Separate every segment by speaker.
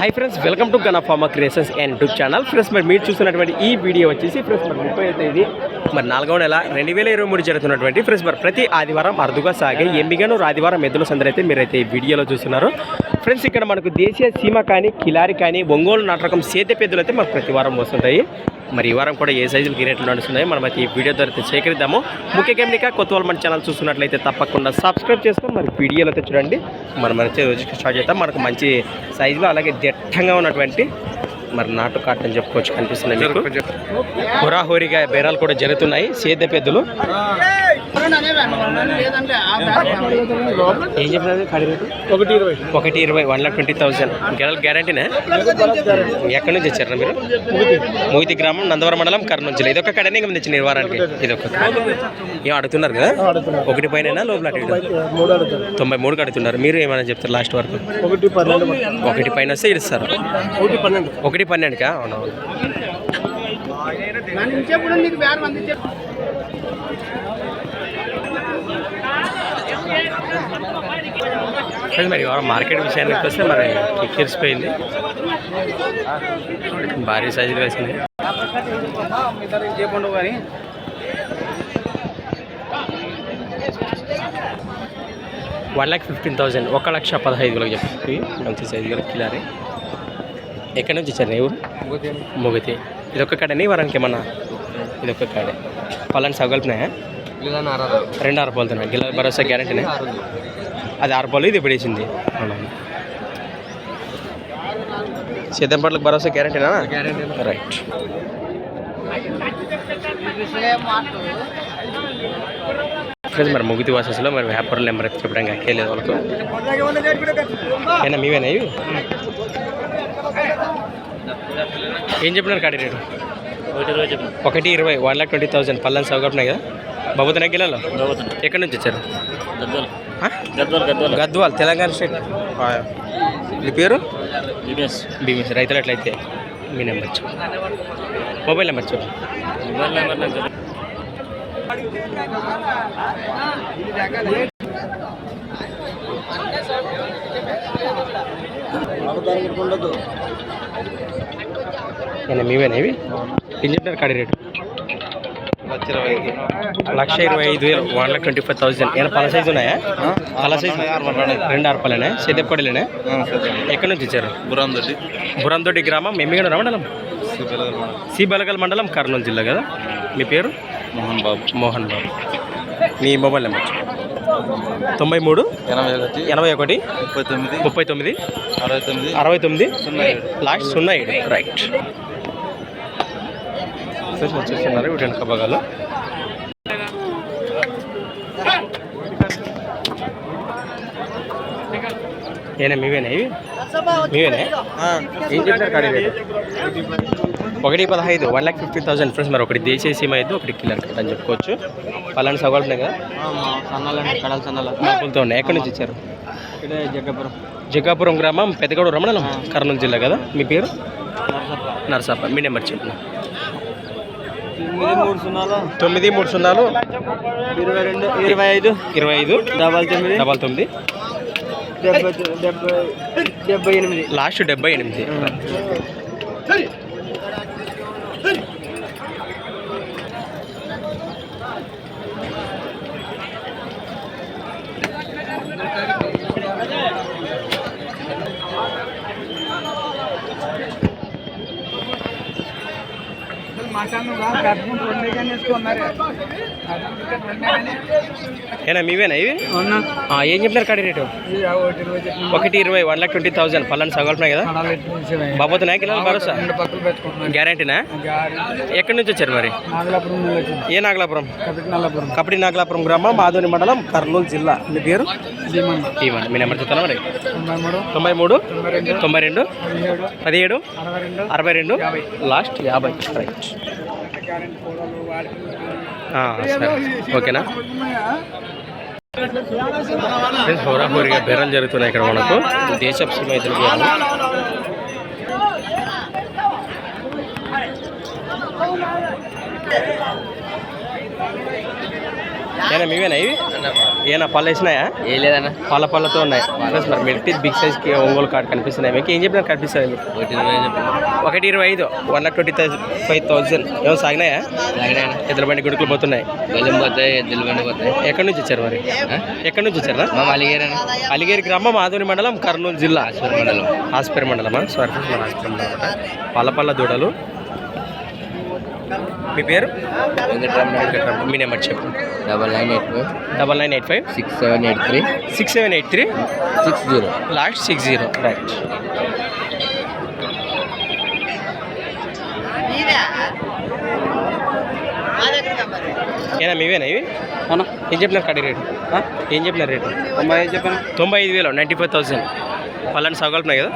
Speaker 1: Hi friends welcome to gun creations and YouTube channel friends మరి మీరు చూస్తున్నటువంటి ఈ వీడియో వచ్చేసి ఫ్రెండ్స్ మరి ముప్పై తేదీ మరి నాలుగవ నెల రెండు వేల ఇరవై మూడు జరుగుతున్నటువంటి ఫ్రెండ్స్ మరి ప్రతి ఆదివారం అరుదుగా సాగే ఎంబిగాను ఆదివారం ఎద్దుల సందరైతే మీరైతే ఈ వీడియోలో చూస్తున్నారు. ఫ్రెండ్స్ ఇక్కడ మనకు దేశీయ సీమ కానీ కిలారి కానీ ఒంగోలు నాటకం సేద్య పెద్దలు అయితే మనకు ప్రతి వారం వస్తుంటాయి. మరి ఈ వారం కూడా ఏ సైజులు రేట్లు నడుస్తున్నాయి మనం అయితే ఈ వీడియో ద్వారా సేకరిద్దాము. ముఖ్య గమనిక కొత్త వాళ్ళు మన ఛానల్ చూస్తున్నట్లయితే తప్పకుండా సబ్స్క్రైబ్ చేసుకొని మరి వీడియోలో అయితే చూడండి. మనం వచ్చే రోజుకి స్టార్ట్ చేద్దాం. మనకు మంచి సైజులో అలాగే దట్టంగా ఉన్నటువంటి మరి నాటు కాట్ అని చెప్పుకోవచ్చు కనిపిస్తున్నాయి మీకు. హోరాహోరీగా బేరాలు కూడా జరుగుతున్నాయి సేద్య పెద్దలు. ఏం చెప్పినది కడి రేటు?
Speaker 2: ఒకటి ఇరవై.
Speaker 1: ఒకటి ఇరవై వన్ లాక్ ట్వంటీ థౌసండ్. గ్యారంటీనా ఎక్కడి నుంచి వచ్చారా మీరు? మూతి గ్రామం నందవరం మండలం కర్నూలు జిల్లా. ఇది ఒక కడనే ఇంకా తెచ్చిన నిర్వారానికి ఇది ఒక ఏం అడుగుతున్నారు కదా? ఒకటి పైన లోపల తొంభై మూడు అడుగుతున్నారు. మీరు ఏమైనా చెప్తారు లాస్ట్ వరకు?
Speaker 2: ఒకటి పన్నెండు
Speaker 1: ఒకటి పైన వస్తే ఇస్తారు.
Speaker 2: ఒకటి పన్నెండు.
Speaker 1: ఒకటి పన్నెండుకా? అవునవును మరి మార్కెట్ విషయానికి వస్తే మరి కిక్కిరిసిపోయింది భారీ సైజులు వేసింది. వన్ ల్యాక్ ఫిఫ్టీన్ థౌసండ్ ఒక లక్ష పదహైదు వేలకు చెప్పి మంచి సైజు గల కిలారి. ఎక్కడి నుంచి ఇచ్చారు ఎవరు ముగితే. ఇది ఒక కాడని? వరానికి ఏమన్నా? ఇది ఒక కాడే. పలాని సగల్పినాయా? రెండు ఆరు పాలుతున్నాయి గిల్ల భరోసా గ్యారంటీనే అది ఆరు పాలు ఇది ఇప్పుడు వేసింది. భరోసా గ్యారంటీనా రైట్ ఫ్రెండ్స్ మరి ముగితి వాసెస్లో మరి వ్యాపారులు నెంబర్ అయితే చెప్పడానికి అక్కర్లేదు వాళ్ళకు. అయినా మీవేనా ఇవి? ఏం చెప్పినారు కాడి రేటు? ఒకటి ఇరవై వన్ లాక్ ట్వంటీ థౌసండ్. పల్లెని సౌకర్యం కదా? బాబుతన గిల్లలో ఎక్కడి నుంచి వచ్చారు? గద్వాల్. తెలంగాణ స్టేట్. మీ పేరు? బీమీస్ రైతులు ఎట్లయితే మీ నెంబర్ మొబైల్ నెంబర్ చెప్పు ఏనా మీవేనా ఇవి? చెప్పినారు కాడి రేటు? లక్ష ఇరవై ఐదు వేలు one lakh twenty five thousand ఏమైనా పల సైజు ఉన్నాయా? పల సైజు రెండు ఆరుపలేనా సేదెప్పడిలేనా ఎక్కడి నుంచి ఇచ్చారు
Speaker 2: బురాందొడ్డి.
Speaker 1: బురందొడ్డి గ్రామం మెమ్మిగడ మండలం? సి బలగల్ మండలం కర్నూలు జిల్లా కదా? మీ పేరు?
Speaker 2: మోహన్ బాబు.
Speaker 1: మోహన్ బాబు. మీ మొబైల్ నెంబర్ తొంభై మూడు
Speaker 2: ఎనభై ఒకటి
Speaker 1: ఎనభై ఒకటి
Speaker 2: ముప్పై తొమ్మిది
Speaker 1: ముప్పై తొమ్మిది
Speaker 2: అరవై తొమ్మిది
Speaker 1: అరవై తొమ్మిది లాస్ట్ సున్నా ఏడు. రైట్ వచ్చేస్తున్నారు వీటి వెనక భాగాలు ఏనా మీవేనా ఇవి? మీవేనా? ఏం చెప్తారు కాడి ఒకటి పదహైదు one lakh fifty thousand. Friends మరి ఒకటి దేశీయ సీమ అయితే ఒకటి కిల్లర్ కట్ అని చెప్పుకోవచ్చు. పలాని సవాళ్ళున్నాయి కదా?
Speaker 2: సన్నాలండి కడాల సన్నాల.
Speaker 1: డబ్బులతో ఉన్నాయి. ఎక్కడి నుంచి ఇచ్చారు?
Speaker 2: ఇక్కడే జగ్గపురం.
Speaker 1: జగ్గాపురం గ్రామం పెద్దగూడ రమణలం కర్నూలు జిల్లా కదా? మీ పేరు? నరసప్ప. మీ నెంబర్ చెప్పిన
Speaker 2: తొమ్మిది మూడు సున్నాలు?
Speaker 1: తొమ్మిది మూడు సున్నాలు.
Speaker 2: ఇరవై రెండు ఇరవై ఐదు.
Speaker 1: ఇరవై ఐదు.
Speaker 2: డబల్ తొమ్మిది.
Speaker 1: డబల్ తొమ్మిది.
Speaker 2: డెబ్బై డెబ్బై డెబ్బై ఎనిమిది.
Speaker 1: లాస్ట్ డెబ్బై ఎనిమిది. ఏనా మీవేనా ఇవి? ఏం చెప్పినారు కాడి రేటు? ఒకటి ఇరవై వన్ లాక్ ట్వంటీ థౌసండ్. పలాని సగలున్నాయి కదా. బాబోతున్నాయి కిలోలు భరోసా? గ్యారంటీనా? ఎక్కడి నుంచి వచ్చారు మరి? ఏ నాగలాపురం?
Speaker 2: కపిటి
Speaker 1: నాగలాపురం. గ్రామం మాధుని మండలం కర్నూలు జిల్లా. మీ పేరు? ఇవ్వండి మీ నెంబర్ చెప్తాను మరి?
Speaker 2: తొంభై మూడు.
Speaker 1: తొంభై
Speaker 2: రెండు. పదిహేడు. అరవై రెండు.
Speaker 1: లాస్ట్ యాభై. రైట్ ఓకేనా? హోరాహోరీగా బేరాలు జరుగుతున్నాయి ఇక్కడ మనకు. దేశపు సీమ ఎదురు ఏనా మీవేనా ఇవి? ఏనా పళ్ళు వేసినాయా?
Speaker 3: ఏ లేదన్నా.
Speaker 1: పళ్ళ పళ్ళతో ఉన్నాయి. మరి మిల్టీ బిగ్ సైజ్కి ఒంగోలు కార్డ్ కనిపిస్తున్నాయి. మీకు ఏం చెప్పినా కనిపిస్తుంది మీకు?
Speaker 3: ఒకటి ఇరవై
Speaker 1: ఐదు one lakh twenty five thousand ఏమో సాగినాయా? ఎద్దుల బండి గుడుకులు పోతున్నాయి.
Speaker 3: గొల్లెం పోతాయి ఎద్దులు బండి పోతాయి.
Speaker 1: ఎక్కడి నుంచి వచ్చారు మరి? ఎక్కడి నుంచి వచ్చారా?
Speaker 3: మా మలిగేరన్న
Speaker 1: అలిగేరి గ్రామం ఆదోని మండలం కర్నూలు జిల్లా.
Speaker 3: ఆశ్వర్ మండలం.
Speaker 1: హాస్పిటల్ మండలమా? సారీ హాస్పిటల్ మండలం పల్ల పల్ల దూడలు. మీ పేరు? మీ నెంబర్ చెప్పు.
Speaker 3: Double nine eight five.
Speaker 1: Double nine eight five.
Speaker 3: Six seven eight three.
Speaker 1: Six seven eight three.
Speaker 3: Six zero.
Speaker 1: Last six zero. Right ఏనా మీవేనా ఇవి?
Speaker 2: అవునా.
Speaker 1: ఏం చెప్పినారు కడి రేటు? ఏం చెప్పినారు రేటు?
Speaker 2: తొంభై ఐదు చెప్పాను?
Speaker 1: తొంభై ఐదు వేలు నైంటీ ఫైవ్ థౌసండ్ పలాంటి సగలున్నాయి కదా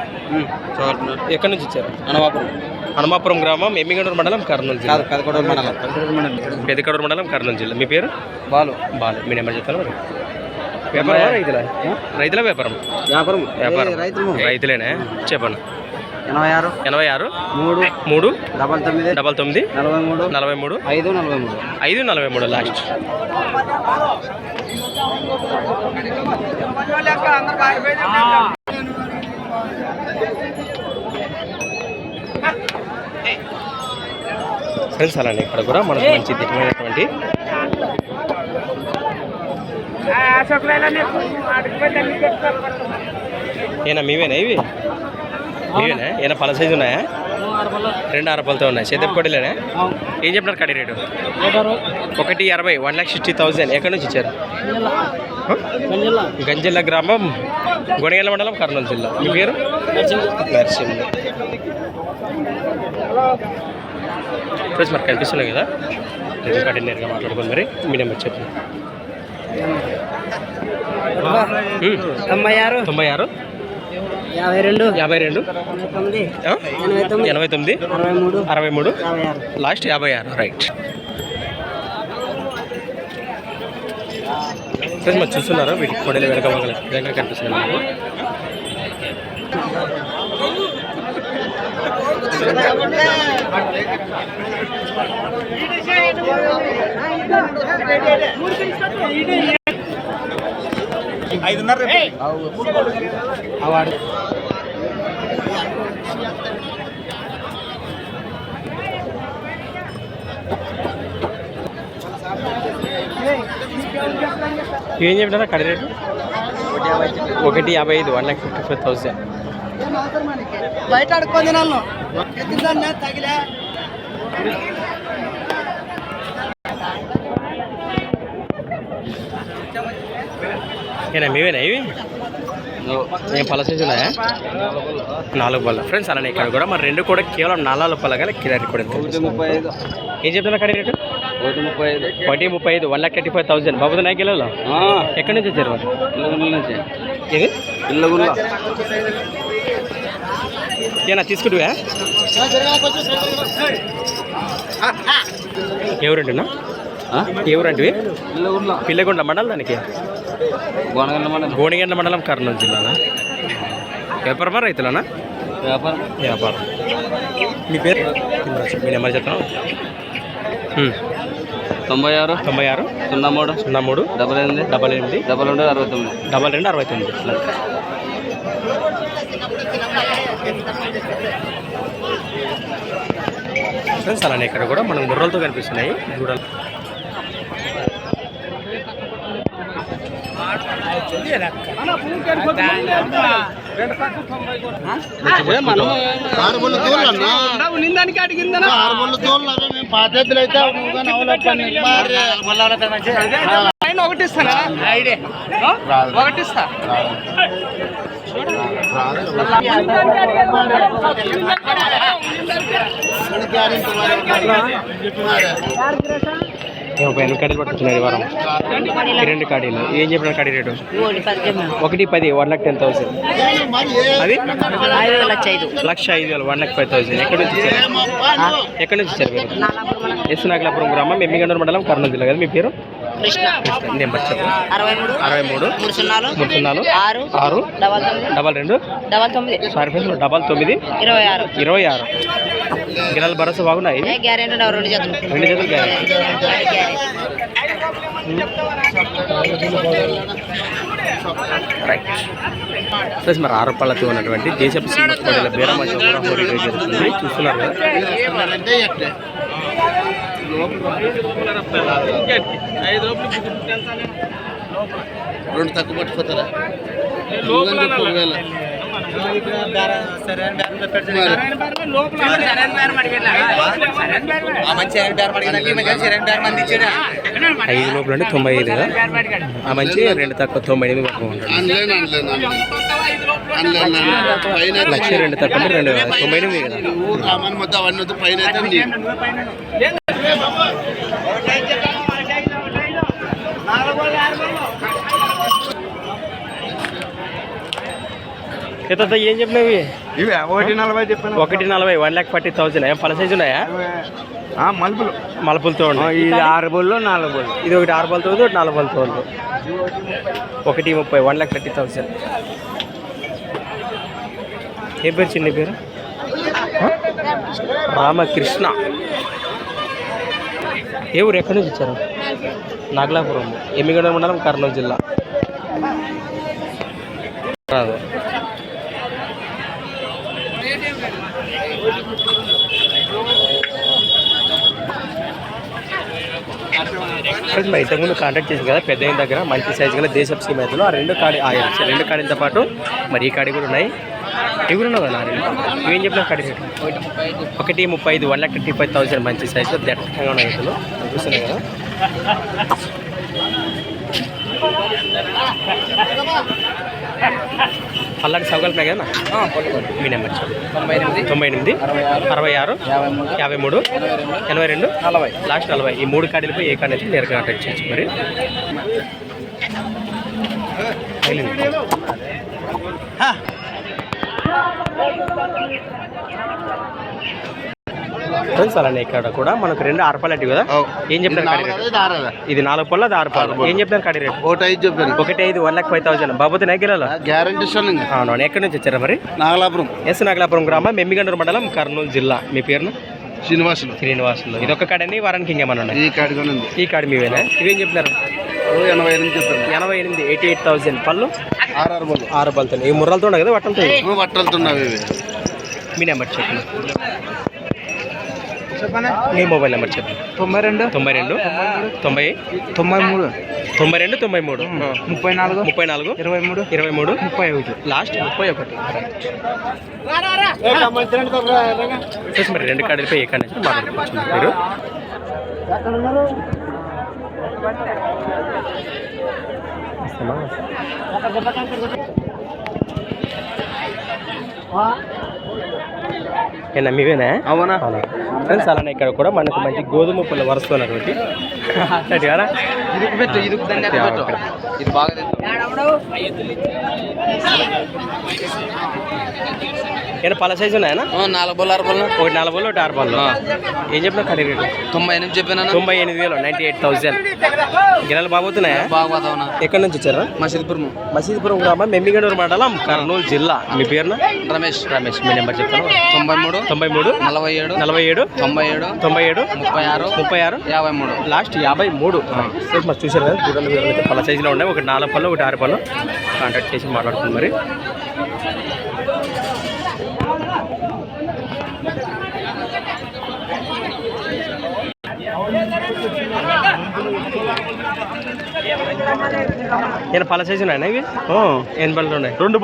Speaker 1: ఎక్కడి నుంచి ఇచ్చారు?
Speaker 2: అనవాపురం
Speaker 1: హనుమాపురం గ్రామం ఎమ్మిగండూరు మండలం కర్నూలు జిల్లా.
Speaker 2: కాదు పెదకొడూరు మండలం. పెదకొడూరు మండలం.
Speaker 1: పెదకడూరు మండలం కర్నూలు జిల్లా. మీ పేరు?
Speaker 2: బాలు.
Speaker 1: బాలు. మీ నెంబర్ చెప్తాను మరి? వ్యాపారం రైతుల? రైతుల వ్యాపారం.
Speaker 2: వ్యాపారం.
Speaker 1: వ్యాపారం. రైతులేనే? చెప్పండి.
Speaker 2: ఎనభై ఆరు
Speaker 1: ఎనభై ఆరు
Speaker 2: మూడు.
Speaker 1: మూడు.
Speaker 2: డబల్ తొమ్మిది.
Speaker 1: డబల్ తొమ్మిది.
Speaker 2: నలభై మూడు
Speaker 1: నలభై మూడు
Speaker 2: ఐదు నలభై మూడు
Speaker 1: ఐదు నలభై మూడు లాస్ట్ ఫ్రెండ్స్ అలానే ఇక్కడ కూడా మనకు మంచి దిట్టమైనటువంటి ఏనా మీవేనా ఇవి? మీవేనా ఏనా పల సైజు ఉన్నాయా? రెండు అరపలతో ఉన్నాయి. చేతి కొడలేనా ఏం చెప్పినారు కడి రేటు? ఒకటి అరవై వన్ ల్యాక్ సిక్స్టీ థౌజండ్. ఎక్కడి నుంచి ఇచ్చారు? గంజిల్ల గ్రామం గొడగల మండలం కర్నూలు జిల్లా. మీ పేరు? నరసింహ. ఫ్రెండ్స్ మరి కనిపిస్తున్నాయి కదా. రెండు కాడి నేరుగా మాట్లాడుకోండి మరి. మీ నెంబర్ చెప్పండి.
Speaker 2: తొంభై ఆరు.
Speaker 1: తొంభై ఆరు.
Speaker 2: యాభై రెండు.
Speaker 1: యాభై రెండు?
Speaker 2: ఎనభై తొమ్మిది. అరవై మూడు.
Speaker 1: లాస్ట్ యాభై ఆరు. రైట్ ఫ్రెండ్స్ మరి చూస్తున్నారా? వీటికి కొడలు వెనక వంగల విధంగా కనిపిస్తుంది మనకు
Speaker 2: అవార్డు.
Speaker 1: ఏం చెప్పినారా? కడి రేటు? ఒకటి యాభై ఐదు one lakh fifty five thousand.
Speaker 2: బయట అడుక్కొని నన్ను తగిలే.
Speaker 1: ఏనా మీవేనా ఇవి? ఏం పళ్ళ సైజు ఉన్నాయా? నాలుగు పళ్ళ. ఫ్రెండ్స్ అలానే ఇక్కడ కూడా మరి రెండు కూడా కేవలం నాలుగు పళ్ళ గల కిరారి కూడా
Speaker 2: ఒకటి ముప్పై ఐదు.
Speaker 1: ఏం చెప్తున్నా కడి రేటు?
Speaker 2: ఒకటి ముప్పై ఐదు.
Speaker 1: ఒకటి ముప్పై ఐదు one lakh thirty five thousand. బాబు నాయకులలో ఎక్కడి నుంచి వచ్చారు
Speaker 2: ఇళ్ళగుండ్ల నుంచి.
Speaker 1: ఇది
Speaker 2: ఇళ్ళగుండ్ల
Speaker 1: ఏనా తీసుకుంటువా? ఎవరంటున్నా ఎవరంటివి పిల్లగొండ మండలం దానికి?
Speaker 2: గోనగండ్ల మండలం.
Speaker 1: గోనిగండ్ల మండలం కర్నూలు జిల్లానా? వ్యాపారమా రైతులనా?
Speaker 2: వ్యాపారం.
Speaker 1: వ్యాపారం. మీ పేరు? మీ నెంబర్ చెప్తాను
Speaker 2: తొంభై ఆరు.
Speaker 1: తొంభై ఆరు?
Speaker 2: సున్నా మూడు
Speaker 1: సున్నా మూడు
Speaker 2: డబల్ ఎనిమిది.
Speaker 1: డబల్ ఎనిమిది?
Speaker 2: డబల్ రెండు అరవై తొమ్మిది.
Speaker 1: డబల్ రెండు అరవై తొమ్మిది. ఫ్రెండ్స్ అలానే ఇక్కడ కూడా మనం గుర్రలతో కనిపిస్తున్నాయి. దూడలు
Speaker 2: నిందానికి అడిగిందనా? పైన ఒకటి ఇస్తానా? ఐడే ఒకటి ఇస్తా.
Speaker 1: ఎన్ని కడీలు పట్టుకున్నారు ఈ వారం. రెండు కడీలు. ఏం చెప్పిన కడీ రేటు? ఒకటి పది వన్ లాక్ టెన్ థౌసండ్ అది? లక్ష ఐదు. వేలు వన్ లాక్ ఫైవ్ థౌసండ్ ఎక్కడి నుంచి ఇచ్చారు? ఎక్కడి నుంచి ఇచ్చారు మీరు? ఎస్ నాగలాపురం గ్రామం ఎమ్మిగండూరు మండలం కర్నూలు జిల్లా కదా మీ పేరు?
Speaker 4: కృష్ణ.
Speaker 1: నెంబర్ చెప్పు
Speaker 4: అరవై మూడు
Speaker 1: అరవై మూడు
Speaker 4: మూడు సున్నాలు
Speaker 1: మూడు సున్నాలు
Speaker 4: ఆరు
Speaker 1: ఆరు
Speaker 4: డబల్ తొమ్మిది
Speaker 1: డబల్ రెండు
Speaker 4: డబల్ తొమ్మిది
Speaker 1: సారీ ఫ్రెండ్స్ డబల్ తొమ్మిది
Speaker 4: ఇరవై ఆరు.
Speaker 1: ఇరవై ఆరు. గిరాల భరోసా బాగున్నాయి?
Speaker 4: గ్యారెంటీ రెండు జతలు
Speaker 1: రెండు జతలు గ్యారెంటీ. రైట్ ప్లస్ మరి ఉన్నటువంటి దేశపు సీమ కోడల జరుగుతుంది చూస్తున్నారు కదా.
Speaker 2: రెండు తక్కువ పట్టుకోతారా? నువ్వని చెప్పు ఒకవేళ.
Speaker 1: ఐదు లోపల అంటే తొంభై ఐదు కదా? ఆ మంచి రెండు తక్కువ తొంభై ఎనిమిది వరకు ఉంటాడు.
Speaker 2: ఆన్లైన్ ఆన్లైన్ ఆన్లైన్ ఆన్లైన్ పైన
Speaker 1: లక్ష రెండు తక్కువ అంటే రెండు తొంభై ఎనిమిది కదా?
Speaker 2: ఊరు రామన్ మొత్తం అవన్నీ వద్దు పైన
Speaker 1: ఎంత ఏం చెప్పినవి
Speaker 5: ఇవి? ఒకటి నలభై చెప్పాను
Speaker 1: ఒకటి నలభై వన్ ల్యాక్ ఫార్టీ థౌసండ్ ఏం పల సైజు ఉన్నాయా?
Speaker 5: మలుపులు.
Speaker 1: మలుపులతో
Speaker 5: ఇది ఆరు బోళ్ళు నాలుగు బోళ్ళు.
Speaker 1: ఇది ఒకటి ఆరు బలతో ఒకటి నాలుగు బలతో ఒకటి ముప్పై వన్ ల్యాక్ థర్టీ థౌసండ్ ఏ పేరు చిన్న పేరు? రామకృష్ణ. ఏ ఊరు? ఎక్కడి నుంచి ఇచ్చారు నాగలాపురం. ఎమ్మిగడ మండలం కర్నూలు జిల్లా. రాదు. ఫ్రెండ్స్ మరి ఇంతకుముందు కాంటాక్ట్ చేసింది కదా పెద్ద అయిన దగ్గర మంచి సైజు గల దేశపు సీమైతులు ఆ రెండు కాడి ఆ రెండు కాడితో పాటు మరి ఈ కాడి కూడా ఉన్నాయి. ఇవి కూడా ఉన్నాయి కదా ఇవేం చెప్పినా కాడి ఒకటి ముప్పై ఐదు one lakh twenty five thousand మంచి సైజులో దట్టంగా ఉన్నాయి ఇతను. చూస్తున్నాయి కదా. పల్లాడి సౌకల్పే కదా? మీ నెంబర్
Speaker 3: తొంభై ఎనిమిది.
Speaker 1: తొంభై ఎనిమిది అరవై ఆరు.
Speaker 3: యాభై మూడు.
Speaker 1: ఎనభై రెండు
Speaker 3: నలభై.
Speaker 1: లాస్ట్ నలభై. ఈ మూడు కాడీలపై ఏ కార్డు అయితే నేరుగా కాంటాక్ట్ చేయొచ్చు మరి? తగిలింది. ఫ్రెండ్స్ అలానే ఇక్కడ కూడా మనకు రెండు ఆరు పళ్ళు కదా? ఏం చెప్తారు కాడి రేటు?
Speaker 2: ఇది
Speaker 1: నాలుగు పళ్ళు అది ఆరు పళ్ళు. ఏం చెప్తారు కాడి రేటు?
Speaker 2: ఒకటి ఐదు చెప్పాను.
Speaker 1: ఒకటి ఐదు వన్ లాక్ ఫైవ్ థౌసండ్ బాబుతో నెగ్గిరాలో
Speaker 2: గ్యారంటీ
Speaker 1: అవునవును ఎక్కడి నుంచి వచ్చారా మరి?
Speaker 2: నాగలాపురం.
Speaker 1: ఎస్ నాగలాపురం గ్రామం మెమ్మిగండూరు మండలం కర్నూలు జిల్లా. మీ పేరును?
Speaker 2: శ్రీనివాసులు.
Speaker 1: శ్రీనివాసులు. ఇది ఒక కాడని వారానికి ఇంకేమన్నా ఉన్నాయి?
Speaker 2: ఈ ఉంది
Speaker 1: ఈ కాడి మీవేనా? ఇవేం చెప్తున్నారు
Speaker 2: ఎనభై ఎనిమిది
Speaker 1: ఎనభై ఎనిమిది ఎయిటీ ఎయిట్ థౌసండ్. పళ్ళు?
Speaker 2: ఆరు ఆరు బోళ్ళు
Speaker 1: ఆరు పళ్ళతో ఈ ముర్రలతో కదా వట్టలతో
Speaker 2: బట్టలుతున్నావు ఇవి.
Speaker 1: మీ నెంబర్ చెప్పండి మీ మొబైల్ నెంబర్ చెప్పండి.
Speaker 5: తొంభై రెండు.
Speaker 1: తొంభై రెండు తొంభై
Speaker 5: తొంభై మూడు.
Speaker 1: తొంభై రెండు తొంభై మూడు.
Speaker 5: ముప్పై నాలుగు.
Speaker 1: ముప్పై నాలుగు
Speaker 5: ఇరవై మూడు.
Speaker 1: ఇరవై మూడు
Speaker 5: ముప్పై ఒకటి.
Speaker 1: లాస్ట్ ముప్పై ఒకటి. మరి రెండు కాడలపై ఏ కాడి నుంచి మాట్లాడుకోవచ్చు మీరు? ఏనా మీవేనా?
Speaker 5: అవునా?
Speaker 1: ఫ్రెండ్స్ అలానే ఇక్కడ కూడా మనకు మంచి గోధుమ పుల్ల వరుస్తున్నటువంటి అటు కదా?
Speaker 3: ఇది బాగా.
Speaker 1: ఏమైనా పళ్ళ సైజు ఉన్నాయనా
Speaker 3: ఆ, నాలుగు బోళ్ళు ఆరు బోళ్ళు
Speaker 1: ఒకటి నాలుగు బళ్ళు ఒకటి ఆరు బళ్ళు ఏం చెప్పినా కడి రేటు?
Speaker 3: తొంభై ఎనిమిది చెప్పాను
Speaker 1: తొంభై ఎనిమిది వేలు నైంటీ ఎయిట్ థౌసండ్ గిరాలు బాగుతున్నాయా
Speaker 3: బాగా పోతావునా
Speaker 1: ఎక్కడి నుంచి వచ్చారా?
Speaker 3: మసీద్పురం.
Speaker 1: మసీద్పురం గ్రామం మెమ్మిగడూరు మండలం కర్నూలు జిల్లా. మీ పేరున
Speaker 3: రమేష్.
Speaker 1: రమేష్. మీ నెంబర్ చెప్తాను.
Speaker 3: తొంభై మూడు
Speaker 1: తొంభై మూడు
Speaker 3: నలభై ఏడు
Speaker 1: నలభై ఏడు
Speaker 3: తొంభై ఏడు
Speaker 1: తొంభై ఏడు
Speaker 3: ముప్పై ఆరు
Speaker 1: ముప్పై ఆరు
Speaker 3: యాభై మూడు.
Speaker 1: లాస్ట్ యాభై మూడు. మరి చూసారు కదా దూరాలు పళ్ళ సైజులో ఉన్నాయి. ఒకటి నాలుగు పళ్ళు ఒకటి ఆరు పళ్ళు కాంటాక్ట్ చేసి మాట్లాడుతుంది మరి. నేను పళ్ళ సైజు ఉన్నాయి ఇవి? ఎన్ని పళ్ళు ఉన్నాయి?
Speaker 5: రెండు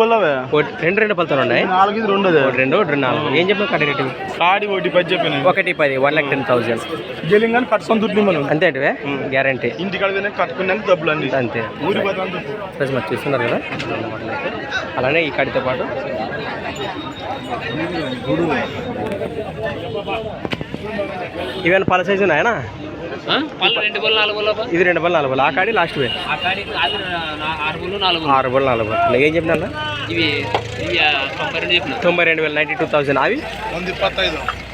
Speaker 1: ఒకటి రెండు రెండు పళ్ళతో ఉన్నాయి?
Speaker 5: నాలుగు రెండు
Speaker 1: రెండు రెండు నాలుగు. ఏం చెప్పిన కడి రేటు?
Speaker 5: కాడి ఒకటి పది చెప్పాను.
Speaker 1: ఒకటి పది వన్ లాక్ టెన్ థౌసండ్
Speaker 5: గెలింగ్ కట్టుకొని దుడ్లు మనం.
Speaker 1: అంతే అంటే గ్యారంటీ
Speaker 5: ఇంటికాడ పోయినా కట్టుకున్నాను డబ్బులు అన్ని
Speaker 1: అంతే
Speaker 5: ఊరి
Speaker 1: ప్లస్ మరి చూస్తున్నారు కదా? అలానే ఈ కాడితో పాటు. ఇవన్నీ పళ్ళ సైజు ఉన్నాయనా? ఇది రెండు పళ్ళు నాలుగు ఆ కాడి లాస్ట్ వే.
Speaker 3: ఆరు పళ్ళు నాలుగు
Speaker 1: పళ్ళు. ఏం చెప్పిన.
Speaker 3: తొంభై రెండు
Speaker 1: వేల నైంటీ టూ థౌసండ్ అవి?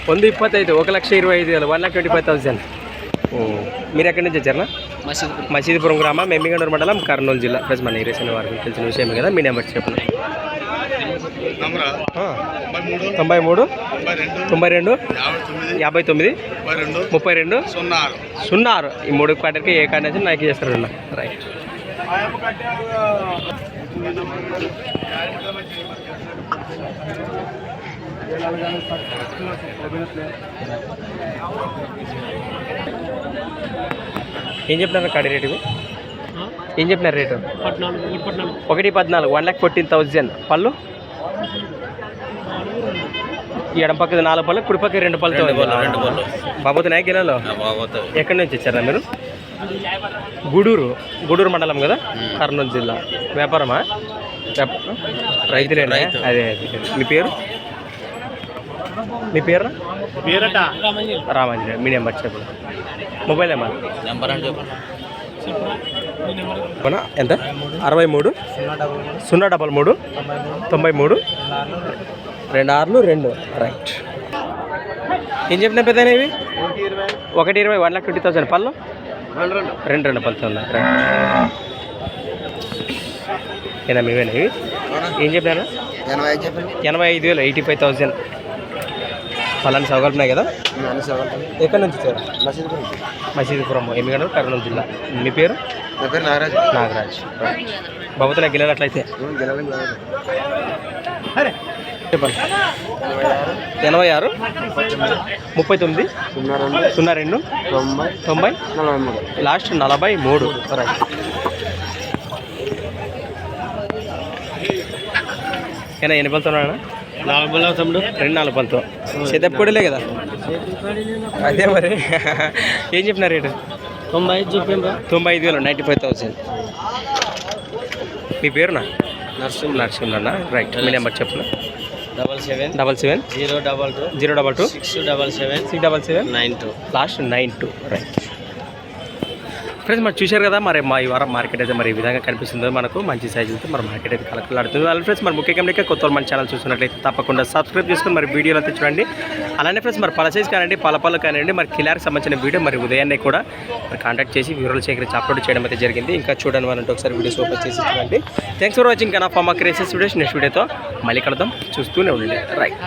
Speaker 1: వంద ఇప్పత్తైదు. ఒక లక్ష ఇరవై ఐదు వేలు. One lakh twenty five thousand మీరు ఎక్కడి నుంచి వచ్చారా
Speaker 3: మసీదు
Speaker 1: మసీద్పురం గ్రామం మెమ్మిగండూరు మండలం కర్నూలు జిల్లా. ప్లస్ మన ఈరేసిన వారికి తెలిసిన విషయమే కదా మీ నెంబర్ చెప్పండి
Speaker 5: తొంభై మూడు.
Speaker 1: తొంభై
Speaker 5: రెండు. యాభై తొమ్మిది. ముప్పై రెండు. సున్నా ఆరు
Speaker 1: సున్నా ఆరు ఈ మూడు క్వార్టర్కి ఏ కార్డు నుంచి నాకు చేస్తారు అన్న. రైట్ ఏం చెప్పినారు కాడి రేటు? ఏం చెప్పినారు రేటు ఒకటి పద్నాలుగు వన్ ల్యాక్ ఫోర్టీన్ థౌజండ్ పళ్ళు? ఎడం పక్కది నాలుగు పళ్ళు కుడి పక్క రెండు పళ్ళతో రెండు పళ్ళు బాబోతున్నాయి కిలోలో ఎక్కడి నుంచి వచ్చారా మీరు? గూడూరు గూడూరు మండలం కదా? కర్నూలు జిల్లా. వ్యాపారమా? వ్యాప- రైతులేనా? అదే అదే. మీ పేరు? మీ పేరు
Speaker 2: పేరట.
Speaker 1: రామాంజనేయ మీ నెంబర్ చెప్పండి మొబైల్ నెంబర్?
Speaker 3: నెంబర్ అంటే
Speaker 1: ఎంత? అరవై మూడు? సున్నా డబల్ మూడు? తొంభై మూడు? రెండు ఆరులు రెండు. రైట్ ఏం చెప్పిన పెద్ద ఇవి? ఒకటి ఇరవై వన్ లాక్ ట్వంటీ థౌసండ్ పళ్ళు? రెండు రెండు. పళ్ళతో ఉన్నాయి రైట్ ఏనా మీవేనా ఇవి? ఏం చెప్పినారా?
Speaker 3: ఎనభై ఐదు
Speaker 1: వేలు ఎయిటీ ఫైవ్ థౌసండ్ పలాని సౌకల్పున్నాయి కదా ఎక్కడి నుంచి వచ్చారు మసీదుపురం. ఎమ్మిగనూరు కర్నూలు జిల్లా. మీ పేరు?
Speaker 3: నా పేరు నాగరాజ్.
Speaker 1: నాగరాజ్. బాబుతో నాకు గెలరు అట్లయితే చెప్పండి. ఎనభై ఆరు ముప్పై తొమ్మిది
Speaker 3: సున్నా రెండు
Speaker 1: సున్నా రెండు
Speaker 3: తొంభై
Speaker 1: తొంభై
Speaker 3: నలభై మూడు
Speaker 1: లాస్ట్ నలభై మూడు. రైట్ ఏనా ఎన్ని పలుతో
Speaker 2: నాలుగు బల్ల తమ్ముడు.
Speaker 1: రెండు నాలుగు పలుతో సేదప్ కూడా కదా? అదే మరి. ఏం చెప్పిన రేటు?
Speaker 2: తొంభై ఐదు చూపిండ్రా
Speaker 1: తొంభై ఐదు వేలు నైంటీ ఫైవ్ థౌసండ్. మీ పేరునా? నర్సింహ. నరసింహన్న రైట్. మీ నెంబర్ చెప్పు
Speaker 2: double seven
Speaker 1: double seven
Speaker 2: zero double two
Speaker 1: zero double two
Speaker 2: six double seven
Speaker 1: six double seven
Speaker 2: nine two
Speaker 1: last nine two right friends మరి చూశారు కదా మరి మా ఈ వారం మార్కెట్ అయితే మరి ఈ విధంగా కనిపిస్తుందో మనకు. మంచి సైజులతో మరి మార్కెట్ అయితే కలకలాడుతుంది. అలాగే ఫ్రెండ్స్ మరి ముఖ్యంగా కొత్త మన ఛానల్ చూసినట్లయితే తప్పకుండా సబ్స్క్రైబ్ చేసుకుని మరి వీడియోలు అయితే చూడండి. అలానే ఫ్రెండ్స్ మరి పల సైజ్ కానివ్వండి పల పళ్ళు కానివ్వండి మరి కిలార్కి సంబంధించిన వీడియో మరి ఉదయాన్నే కూడా మరి కాంటాక్ట్ చేసి వివరాలు సేకరించి అప్లోడ్ చేయడం అయితే జరిగింది. ఇంకా చూడండి వాళ్ళంటే ఒకసారి వీడియోస్ ఓపెన్ చేసి చూడండి. థ్యాంక్స్ ఫర్ వాచింగ్ కనా ఫార్మా క్రేసెస్ వీడియోస్ నెక్స్ట్ వీడియోతో మళ్ళీ కడదాం చూస్తూనే ఉండండి. రైట్